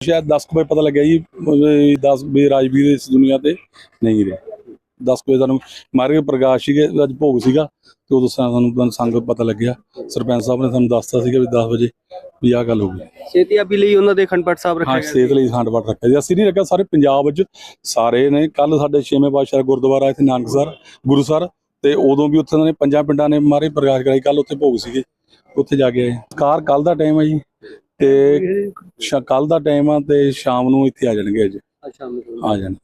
ਸ਼ਾਇਦ 10 ਕੁ ਵਜੇ ਪਤਾ ਲੱਗਿਆ ਜੀ 10 ਵਜੇ ਰਾਜਵੀਰ ਇਸ ਦੁਨੀਆ ਤੇ ਨਹੀਂ ਰਿਹਾ। 10 ਕੁ ਵਜੇ ਸਾਨੂੰ ਮਾਰੇ ਗਏ ਪ੍ਰਕਾਸ਼ ਸੀਗੇ ਅੱਜ ਭੋਗ ਸੀਗਾ ਤੇ ਉਦੋਂ ਸਾਨੂੰ ਸੰਗ ਪਤਾ ਲੱਗਿਆ। ਸਰਪੰਚ ਸਾਹਿਬ ਨੇ ਸਾਨੂੰ ਦੱਸਤਾ ਸੀਗਾ ਵੀ 10 ਵਜੇ ਵੀ ਆਹ ਗੱਲ ਹੋ ਗਈ। ਸਿਹਤਯਾਬੀ ਲਈ ਉਹਨਾਂ ਦੇ ਅਖੰਡ ਪਾਠ ਸਾਹਿਬ ਹਾਂ ਰੱਖਿਆ ਸਿਹਤ ਲਈ ਖੰਡ ਪਾਠ ਰੱਖਿਆ ਜੀ ਅਸੀਂ ਨਹੀਂ ਰੱਖਿਆ ਸਾਰੇ ਪੰਜਾਬ ਵਿੱਚ ਸਾਰੇ ਨੇ। ਕੱਲ ਸਾਡੇ ਛੇਵੇਂ ਪਾਤਸ਼ਾਹ ਗੁਰਦੁਆਰਾ ਇੱਥੇ ਨਾਨਕਸਰ ਗੁਰੂਸਰ ਤੇ ਉਦੋਂ ਵੀ ਉੱਥੇ ਉਹਨਾਂ ਨੇ ਪੰਜਾਂ ਪਿੰਡਾਂ ਨੇ ਮਾਰੇ ਪ੍ਰਕਾਸ਼ ਕਰਾਈ। ਕੱਲ ਉੱਥੇ ਭੋਗ ਸੀਗੇ। ਉੱਥੇ ਜਾ ਕੇ ਆਏ। ਕਾਰ ਕੱਲ ਦਾ ਟਾਈਮ ਹੈ ਜੀ। ਤੇ ਕੱਲ ਦਾ ਟਾਈਮ ਆ ਤੇ ਸ਼ਾਮ ਨੂੰ ਇੱਥੇ ਆ ਜਾਣਗੇ ਅੱਜ। ਅੱਛਾ ਆ ਜਾਣ।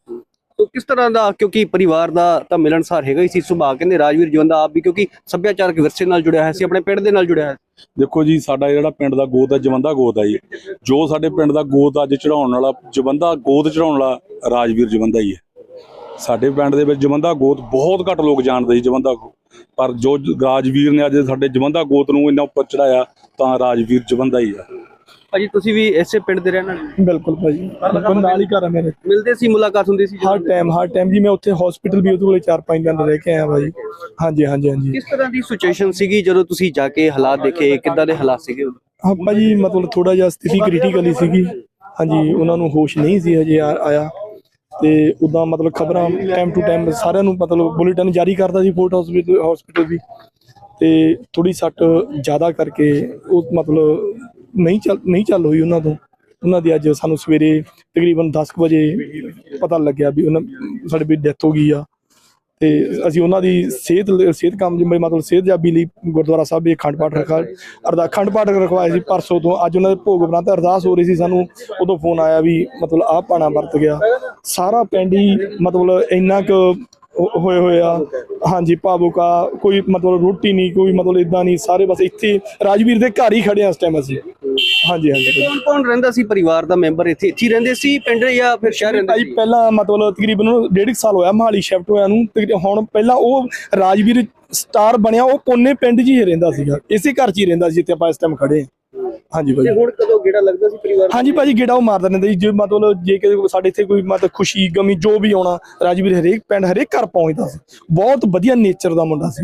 ਤੋ ਕਿਸ ਤਰ੍ਹਾਂ ਦਾ ਕਿਉਂਕਿ ਪਰਿਵਾਰ ਦਾ ਤਾਂ ਮਿਲਣਸਾਰ ਹੈਗਾ ਹੀ ਸੀ ਸੁਭਾਅ ਕਹਿੰਦੇ ਰਾਜਵੀਰ ਜਵੰਦਾ ਆਪ ਵੀ ਕਿਉਂਕਿ ਸੱਭਿਆਚਾਰਕ ਵਿਰਸੇ ਨਾਲ ਜੁੜਿਆ ਹੋਇਆ ਸੀ ਆਪਣੇ ਪਿੰਡ ਦੇ ਨਾਲ ਜੁੜਿਆ ਹੋਇਆ। ਦੇਖੋ ਜੀ ਸਾਡਾ ਜਿਹੜਾ ਪਿੰਡ ਦਾ ਗੋਤ ਹੈ ਜਵੰਦਾ ਗੋਤ ਹੈ ਜੀ। ਜੋ ਸਾਡੇ ਪਿੰਡ ਦਾ ਗੋਤ ਅੱਜ ਚੜਾਉਣ ਵਾਲਾ ਜਵੰਦਾ ਗੋਤ ਚੜਾਉਣ ਵਾਲਾ ਰਾਜਵੀਰ ਜਵੰਦਾ ਹੀ ਹੈ ਸਾਡੇ ਪਿੰਡ ਦੇ ਵਿੱਚ ਜਵੰਦਾ ਗੋਤ ਬਹੁਤ ਘੱਟ ਲੋਕ ਜਾਣਦੇ ਸੀ ਜਵੰਦਾ। ਪਰ ਜੋ ਜ- ਰਾਜਵੀਰ ਨੇ ਅੱਜ ਸਾਡੇ ਜਵੰਦਾ ਗੋਤ ਨੂੰ ਇੰਨਾ ਉੱਪਰ ਚੜਾਇਆ ਤਾਂ ਰਾਜਵੀਰ ਜਵੰਦਾ ਹੀ ਆ। ਭਾਜੀ ਤੁਸੀਂ ਵੀ ਇਸੇ ਪਿੰਡ ਦੇ ਰਹਿਣ ਵਾਲੇ ਬਿਲਕੁਲ ਭਾਜੀ। ਬਿਲਕੁਲ ਨਾਲ ਹੀ ਘਰ ਆ ਮੇਰੇ। ਮਿਲਦੇ ਸੀ ਮੁਲਾਕਾਤ ਹੁੰਦੀ ਸੀ ਹਰ ਟਾਈਮ ਹਰ ਟਾਈਮ ਜੀ ਮੈਂ ਉੱਥੇ ਹਸਪੀਟਲ ਵੀ ਉਹਦੇ ਕੋਲੇ 4-5 ਦਿਨ ਰਹਿ ਕੇ ਆਇਆ ਭਾਜੀ। ਹਾਂਜੀ ਹਾਂਜੀ ਹਾਂਜੀ। ਕਿਸ ਤਰ੍ਹਾਂ ਦੀ ਸਿਚੁਏਸ਼ਨ ਸੀਗੀ ਜਦੋਂ ਤੁਸੀਂ ਜਾ ਕੇ ਹਾਲਾਤ ਦੇਖੇ? ਕਿੱਦਾਂ ਦੇ ਹਾਲਾਤ ਸੀਗੇ? ਹਾਂ ਭਾਜੀ ਮਤਲਬ ਥੋੜਾ ਜਿਹਾ ਸਥਿਤੀ ਕ੍ਰਿਟੀਕਲ ਸੀਗੀ। ਹਾਂਜੀ ਉਹਨਾਂ ਨੂੰ ਹੋਸ਼ ਨਹੀਂ ਸੀ ਹਜੇ ਆਇਆ। ਤੇ ਉਦਾਂ ਮਤਲਬ ਖਬਰਾਂ ਟਾਈਮ ਟੂ ਟਾਈਮ ਸਾਰਿਆਂ ਨੂੰ ਮਤਲਬ ਬੁਲੇਟਿਨ ਜਾਰੀ ਕਰਦਾ ਸੀ ਫੋਰਟ ਹਸਪੀਟਲ ਹਸਪੀਟਲ ਵੀ। ਤੇ ਥੋੜੀ ਸੱਟ ਜ਼ਿਆਦਾ ਕਰਕੇ ਉਹ ਮਤਲਬ ਨਹੀਂ ਚੱਲ ਨਹੀਂ ਚੱਲ ਹੋਈ ਉਹਨਾਂ ਤੋਂ। ਉਹਨਾਂ ਦੀ ਅੱਜ ਸਾਨੂੰ ਸਵੇਰੇ ਤਕਰੀਬਨ 10 ਕੁ ਵਜੇ ਪਤਾ ਲੱਗਿਆ ਵੀ ਉਹਨਾਂ, ਸਾਡੇ ਵੀ ਡੈਥ ਹੋ ਗਈ ਆ। ਤੇ ਅਸੀਂ ਉਹਨਾਂ ਦੀ ਸਿਹਤ ਸਿਹਤ ਕੰਮ ਜਿਵੇਂ ਮਤਲਬ ਸਿਹਤ ਜਾਬੀ ਲਈ ਗੁਰਦੁਆਰਾ ਸਾਹਿਬ ਵੀ ਅਖੰਡ ਪਾਠ ਰਖਾ ਅਰਦਾ, ਅਖੰਡ ਪਾਠ ਰਖਵਾਇਆ ਸੀ ਪਰਸੋਂ ਤੋਂ। ਅੱਜ ਉਹਨਾਂ ਦੇ ਭੋਗ ਬਰਾਂਤ ਅਰਦਾਸ ਹੋ ਰਹੀ ਸੀ ਸਾਨੂੰ। ਉਦੋਂ ਫੋਨ ਆਇਆ ਵੀ ਮਤਲਬ ਆਹ ਪਾਣਾ ਵਰਤ ਗਿਆ। ਸਾਰਾ ਪਿੰਡ ਹੀ ਮਤਲਬ ਇੰਨਾ ਕੁ ਹੋਏ ਹੋਏ ਆ। ਹਾਂਜੀ, ਭਾਵੁਕ ਆ ਕੋਈ ਮਤਲਬ ਰੋਟੀ ਨਹੀਂ, ਕੋਈ ਮਤਲਬ ਇਦਾਂ ਨਹੀਂ। ਸਾਰੇ ਬਸ ਇੱਥੇ ਰਾਜਵੀਰ ਦੇ ਘਰ ਹੀ ਖੜੇ ਆ ਇਸ ਟਾਈਮ ਅਸੀਂ। ਹਾਂਜੀ ਹਾਂਜੀ। ਕੌਣ ਕੌਣ ਰਹਿੰਦਾ ਸੀ ਪਰਿਵਾਰ ਦਾ ਮੈਂਬਰ ਇੱਥੇ? ਇੱਥੇ ਹੀ ਰਹਿੰਦੇ ਸੀ ਪਿੰਡ ਜਾਂ ਫਿਰ ਸ਼ਹਿਰ ਰਹਿੰਦੇ ਭਾਈ ਸੀ? ਪਹਿਲਾਂ ਮਤਲਬ ਤਕਰੀਬਨ ਉਹਨੂੰ ਡੇਢ ਕੁ ਸਾਲ ਹੋਇਆ ਮਹਾਲੀ ਸ਼ਿਫਟ ਹੋਇਆ ਨੂੰ ਤਕਰੀ- ਹੁਣ ਪਹਿਲਾਂ ਉਹ ਰਾਜਵੀਰ ਸਟਾਰ ਬਣਿਆ ਉਹ ਪੋਨੇ ਪਿੰਡ 'ਚ ਹੀ ਰਹਿੰਦਾ ਸੀਗਾ। ਇਸੇ ਘਰ 'ਚ ਹੀ ਰਹਿੰਦਾ ਸੀ ਜਿੱਥੇ ਆਪਾਂ ਇਸ ਟਾਈਮ ਖੜੇ ਹਾਂ। ਹਾਂਜੀ ਭਾਈ। ਹੁਣ ਕਦੋਂ ਗੇੜਾ ਲੱਗਦਾ ਸੀ ਪਰਿਵਾਰ ਦਾ? ਹਾਂਜੀ ਭਾਜੀ ਗੇੜਾ ਉਹ ਮਾਰਦਾ ਰਹਿੰਦਾ ਜੀ ਜੇ ਮਤਲਬ ਜੇ ਕਿਸੇ ਕੋਲ ਸਾਡੇ ਇੱਥੇ ਕੋਈ ਮਤਲਬ ਖੁਸ਼ੀ ਗਮੀ ਜੋ ਵੀ ਆਉਣਾ ਰਾਜਵੀਰ ਹਰੇਕ ਪਿੰਡ ਹਰੇਕ ਘਰ ਪਹੁੰਚਦਾ ਸੀ। ਬਹੁਤ ਵਧੀਆ ਨੇਚਰ ਦਾ ਮੁੰਡਾ ਸੀ।